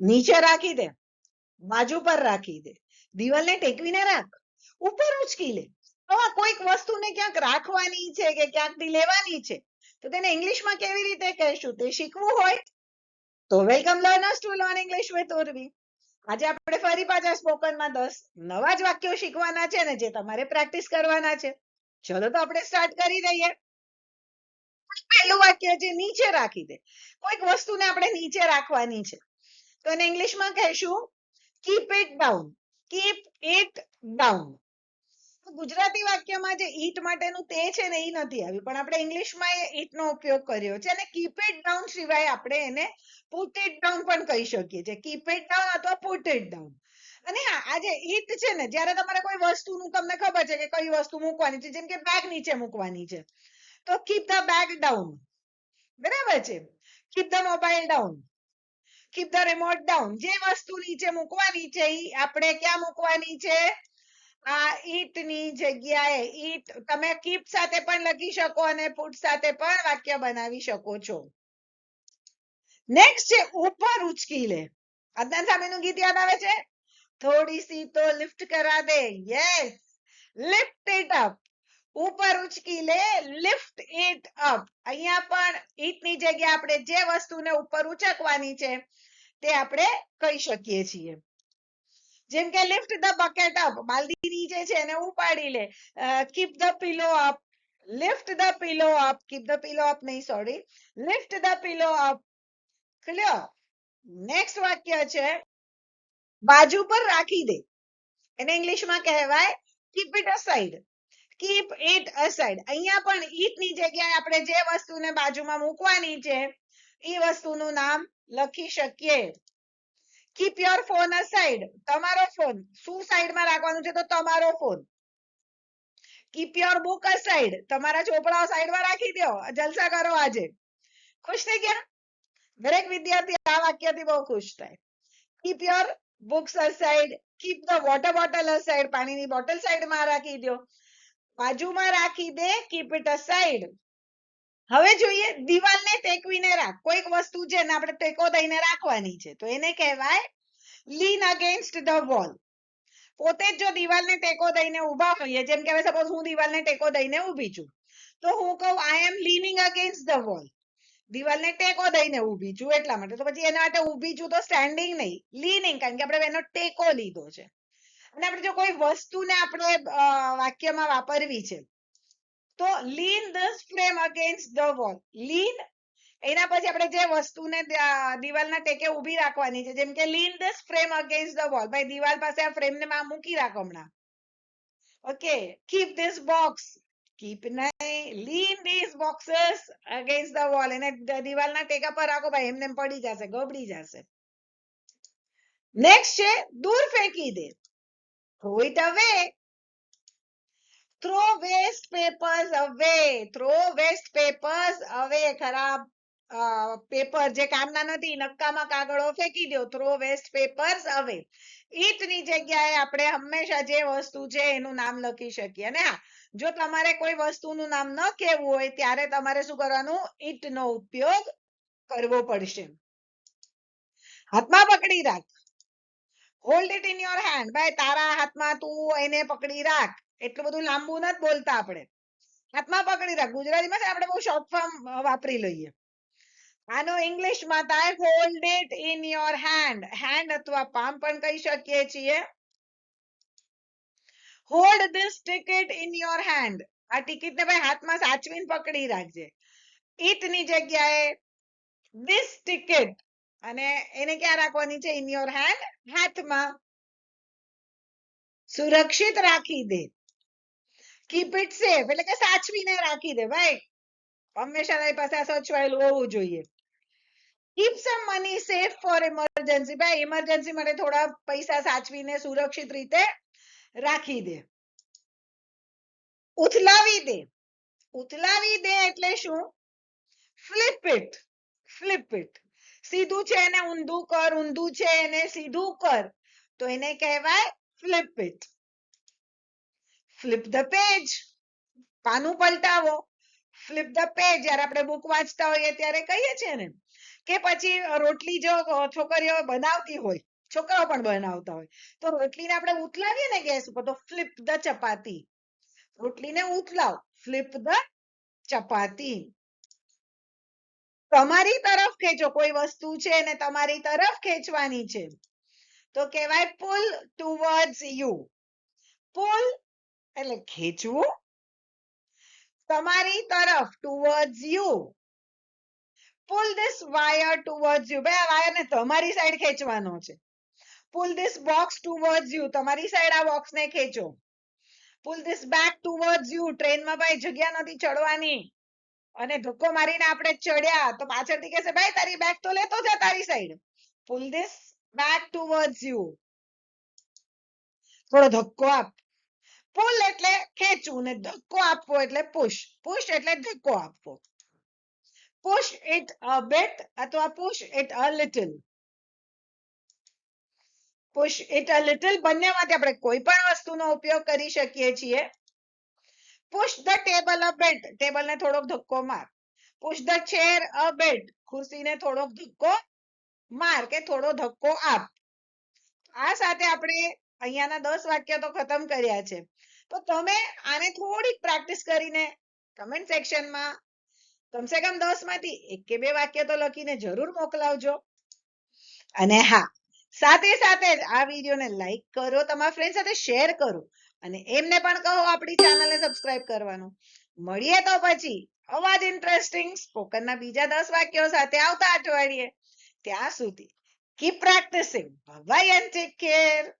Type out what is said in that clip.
નીચે રાખી દે, બાજુ પર રાખી દે. દિવાલને ટેકવીને રાખ, ઉપર ઉચકી લે. આ કોઈક વસ્તુને ક્યાંક રાખવાની છે કે ક્યાંકથી લેવાની છે, તો તેને ઇંગ્લિશમાં કેવી રીતે કહેશું? તે શીખવું હોય? તો welcome learners to learn English with Urvi. આજે આપણે ફરી પાછા સ્પોકનમાં દસ નવા જ વાક્યો શીખવાના છે ને જે તમારે પ્રેક્ટિસ કરવાના છે. ચલો તો આપણે સ્ટાર્ટ કરી દઈએ. પહેલું વાક્ય જે નીચે રાખી દે. કોઈક વસ્તુને આપણે નીચે રાખવાની છે. તો એને ઇંગ્લિશમાં કહેશું keep it down keep it down Gujarati વાક્યમાં જે ઈટ માટેનું તે છે ને એ નથી આવ્યું, પણ આપણે ઇંગ્લિશમાં એ ઈટનો ઉપયોગ કર્યો છે અને કીપ ઇટ ડાઉન સિવાય આપણે એને પુટ ઇટ ડાઉન પણ કહી શકીએ છીએ. કીપ ઇટ ડાઉન અથવા પુટ ઇટ ડાઉન અને હા, આ જે ઈટ છે ને, જ્યારે તમારે કોઈ વસ્તુનું, તમને ખબર છે કે કઈ વસ્તુ મૂકવાની છે, જેમ કે બેગ નીચે મૂકવાની છે. તો કીપ ધ બેગ ડાઉન બરાબર છે? Keep the mobile down keep the remote down જે વસ્તુ નીચે મૂકવાની છે એ આપણે ક્યાં મૂકવાની છે? આ ઈટની જગ્યાએ ઈટ. તમે કીપ સાથે પણ લખી શકો અને પુટ સાથે પણ વાક્ય બનાવી શકો છો. નેક્સ્ટ છે ઉપર ઉચકી લે. અદનાન સામેનું ગીત યાદ આવે છે? થોડી સી તો લિફ્ટ કરા દે. યસ લિફ્ટ ઇટ અપ ઉપર ઉચકી લે લિફ્ટ ઇટ અપ અહીંયા પણ ઇટની જગ્યાએ આપણે જે વસ્તુને ઉપર ઉચકવાની છે, તે આપણે કહી શકીએ છીએ. જેમ કે લિફ્ટ ધ બકેટ અપ બાલદી નીચે છે એને ઉપાડી લે. Keep the pillow up lift the pillow up keep the pillow up નહીં sorry lift the pillow up clear next વાક્ય છે, બાજુ પર રાખી દે. એને ઇંગ્લિશમાં કહેવાય keep it aside keep it aside અહીંયા પણ ઈટની જગ્યાએ આપણે જે વસ્તુને બાજુમાં મૂકવાની છે, એ વસ્તુનું નામ લખી શકીએ. કીપ યોર ફોન અસાઇડ તમારો ફોન શું સાઈડમાં રાખવાનું છે? તો તમારો phone keep your book aside તમારા ચોપડાઓ સાઈડમાં રાખી દો. જલસા કરો આજે. ખુશ થઈ ગયા? દરેક વિદ્યાર્થી આ વાક્યથી બહુ ખુશ થાય. Keep your books aside keep the water bottle aside પાણીની બોટલ સાઈડમાં રાખી દો. બાજુમાં રાખી દે કીપ ઇટ અસાઇડ હવે જોઈએ, દિવાલને ટેકવીને રાખ. કોઈક વસ્તુ છે ને આપણે ટેકો દઈને રાખવાની છે, તો એને કહેવાય લીન અગેન્સ્ટ ધ વોલ પોતે જ જો દિવાલને ટેકો દઈને ઊભા હોઈએ, જેમ કે હવે સપોઝ હું દિવાલને ટેકો દઈને ઊભી છું, તો હું કહું I am leaning against the wall દિવાલને ટેકો દઈને ઊભી છું એટલા માટે. તો પછી એના માટે ઊભી છું તો સ્ટેન્ડિંગ નહીં. લીનિંગ કારણ કે આપણે એનો ટેકો લીધો છે. અને આપણે જો કોઈ વસ્તુને આપણે વાક્યમાં વાપરવી છે, તો lean this frame against the wall lean એના પછી આપણે જે વસ્તુને દિવાલના ટેકે ઊભી રાખવાની છે, જેમ કે lean this frame against the wall ભાઈ, દિવાલ પાસે આ ફ્રેમને માં મૂકી રાખો હમણાં. Okay keep this box keep નહીં lean this boxes against the wall એને દિવાલના ટેકા પર રાખો, ભાઈ, એમને પડી જશે, ગબડી જશે. નેક્સ્ટ છે, દૂર ફેંકી દે. Throw it away. Throw waste papers away. Throw waste papers away. ખરાબ પેપર જે કામના નથી, નક્કામાં કાગળો ફેંકી દો. થ્રો વેસ્ટ પેપર્સ હવે ઈટની જગ્યાએ આપણે હંમેશા જે વસ્તુ છે એનું નામ લખી શકીએ. અને હા, જો તમારે કોઈ વસ્તુનું નામ ન કહેવું હોય, ત્યારે તમારે શું કરવાનું? ઈટનો ઉપયોગ કરવો પડશે. હાથમાં પકડી રાખ. Hold it in your hand ભાઈ, તારા હાથમાં તું એને પકડી રાખ. એટલું બધું લાંબુ નથી બોલતા આપણે. હાથમાં પકડી રાખ. ગુજરાતીમાં આપણે બહુ શોર્ટ ફોર્મ વાપરી લઈએ. આનો ઇંગ્લિશમાં થાય hold it in your hand hand અથવા પામ પણ કહી શકીએ છીએ. Hold this ticket in your hand આ ટિકિટ ને ભાઈ હાથમાં સાચવીને પકડી રાખજે. ની જગ્યાએ ધીસ ટિકિટ અને એને ક્યાં રાખવાની છે? ઇન યોર હેન્ડ હાથમાં. સુરક્ષિત રાખી દે. કીપ ઇટ સેફ એટલે કે સાચવીને રાખી દે, ભાઈ. હંમેશા તારી પાસે આ સચવાયેલું હોવું જોઈએ. Keep some money safe for emergency ભાઈ ઇમરજન્સી માટે થોડા પૈસા સાચવીને સુરક્ષિત રીતે રાખી દે. ઉથલાવી દે. ઉથલાવી દે એટલે શું? ફ્લિપ ઇટ ફ્લિપ ઇટ સીધું છે એને ઊંધું કર, ઊંધું છે એને સીધું કર. તો એને કહેવાય flip it flip the page પાનું પલટાવો. ફ્લિપ ધ પેજ જ્યારે આપણે બુક વાંચતા હોઈએ ત્યારે કહીએ છીએ ને કે પછી રોટલી જો છોકરીઓ બનાવતી હોય, છોકરાઓ પણ બનાવતા હોય, તો રોટલીને આપણે ઉથલાવીએ ને ગેસ ઉપર, તો ફ્લિપ ધ ચપાતી. રોટલીને ઉથલાવ. Flip the chapati. તમારી તરફ ખેંચો, કોઈ વસ્તુ છે ને તમારી તરફ ખેંચવાની છે. તો કહેવાય પુલ ટુવર્ડ્સ યુ પુલ એટલે ખેંચવું. તમારી તરફ towards you pull this wire towards you બે આ વાયરને તમારી સાઈડ ખેંચવાનો છે. Pull this box towards you તમારી સાઈડ આ બોક્સને ખેંચો. Pull this back towards you ટ્રેનમાં ભાઈ જગ્યા નથી ચડવાની. અને ધક્કો મારીને આપણે ચડ્યા તો પાછળથી કહેશે, ભાઈ, તારી બેગ તો લેતો જા તારી side pull this back towards you થોડો ધક્કો આપ. પુલ એટલે ખેંચવું ને ધક્કો આપવો એટલે પુશ પુશ એટલે ધક્કો આપવો. પુશ ઇટ અ બેટ અથવા push it a little push it a little બંનેમાંથી આપણે કોઈ પણ વસ્તુનો ઉપયોગ કરી શકીએ છીએ. Push the table a bit. ટેબલને થોડોક ધક્કો માર. Push the chair a bit ખુરશીને થોડોક ધક્કો માર કે થોડો ધક્કો આપ. આ સાથે આપણે અહીંયાના દસ વાક્ય તો ખતમ કર્યા છે. તો તમે આને થોડીક પ્રેક્ટિસ કરીને કમેન્ટ સેક્શનમાં કમસે કમ દસમાંથી એક કે બે વાક્ય તો લખીને જરૂર મોકલાવજો. અને હા, સાથે સાથે જ આ વિડીયોને લાઈક કરો, તમારા ફ્રેન્ડ સાથે શેર કરો. અને એમને પણ કહો આપણી ચેનલને સબસ્ક્રાઇબ કરવાનું. મળીએ તો પછી. અવાજ ઇન્ટરેસ્ટિંગ સ્પોકનના બીજા દસ વાક્યો સાથે આવતા અઠવાડિયે. ત્યાં સુધી keep practising bye and take care